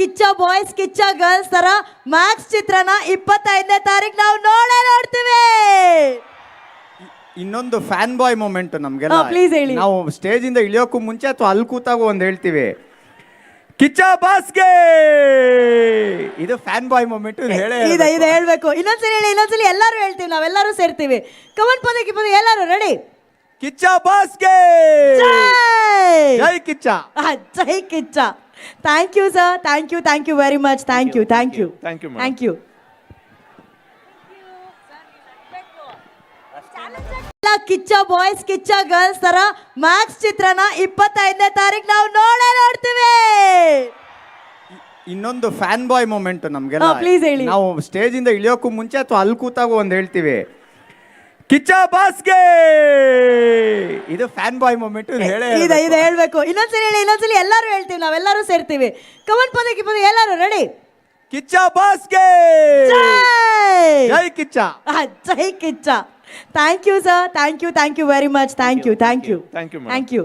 Kichcha boys Kichcha girls ತರ Max ಚಿತ್ರನ ಇಪ್ಪತ್ತೈದನೇ ತಾರೀಕು ನಾವು ನೋಡೇ ನೋಡ್ತೀವಿ. ಇನ್ನೊಂದು ಫ್ಯಾನ್ ಬಾಯ್ ಮೂಮೆಂಟ್ ನಮ್ಗೆಲ್ಲ. ಹಾ, please ಹೇಳಿ. ನಾವು ಸ್ಟೇಜ್ ಇಂದ ಇಳಿಯೋಕ್ಕೂ ಮುಂಚೆ ಅಥವಾ ಅಲ್ಲಿ ಕೂತಾಗ ಒಂದ್ ಹೇಳ್ತೀವಿ. ಕಿಚ್ಚ ಬಾಸ್ಗೆ! ಇದು ಫ್ಯಾನ್ ಬಾಯ್ ಮೂಮೆಂಟ್ ಹೇಳೇ ಇದೆ ಇದೆ ಹೇಳ್ಬೇಕು. ಇನ್ನೊಂದ್ಸಲಿ ಹೇಳಿ ಇನ್ನೊಂದ್ಸಲಿ ಎಲ್ಲರೂ ಹೇಳ್ತೀವಿ ನಾವೆಲ್ಲರೂ ಸೇರ್ತೀವಿ. ಕಮನ್ ಪದಕ್ಕೆ ಪದ ಎಲ್ಲರೂ ರೆಡಿ ಕಿಚ್ಚ ಬಾಸ್ಗೆ! ಕಿಚ್ಚ ಜೈ Kichcha thank you sir thank you thank you very much thank you thank you thank you. Thank you Kichcha boys Kichcha girls ತರ ಮ್ಯಾಕ್ಸ್ ಚಿತ್ರನ ಇಪ್ಪತ್ತೈದನೇ ತಾರೀಕು ನಾವು ನೋಡೇ ನೋಡ್ತೀವಿ. ಇನ್ನೊಂದು ಫ್ಯಾನ್ ಬಾಯ್ ಮೂಮೆಂಟ್ ನಮ್ಗೆಲ್ಲ ಪ್ಲೀಸ್ ಹೇಳಿ. ನಾವು ಸ್ಟೇಜ್ ಇಂದ ಇಳಿಯೋಕ್ಕೂ ಮುಂಚೆ ಅಥವಾ ಅಲ್ಲಿ ಕೂತಾಗ ಒಂದು ಹೇಳ್ತೀವಿ. ಕಿಚ್ಚ ಬಾಸ್ಗೆ! ಇದು ಫ್ಯಾನ್ ಬಾಯ್ ಮೂಮೆಂಟ್ ಹೇಳಿ ಇದೆ ಇದೆ ಹೇಳ್ಬೇಕು. ಇನ್ನೊಂದ್ಸಲಿ ಹೇಳಿ ಇನ್ನೊಂದ್ಸಲಿ ಎಲ್ಲರೂ ಹೇಳ್ತೀವಿ ನಾವೆಲ್ಲರೂ ಸೇರ್ತೀವಿ. ಕಮಲ್ ಪದ ಎಲ್ಲರೂ ರೆಡಿ ಕಿಚ್ಚ ಬಾಸ್ಗೆ! ಜೈ! ಕಿಚ್ಚ. ಜೈ Kichcha. Thank you sir thank you thank you very much thank you thank you thank you thank you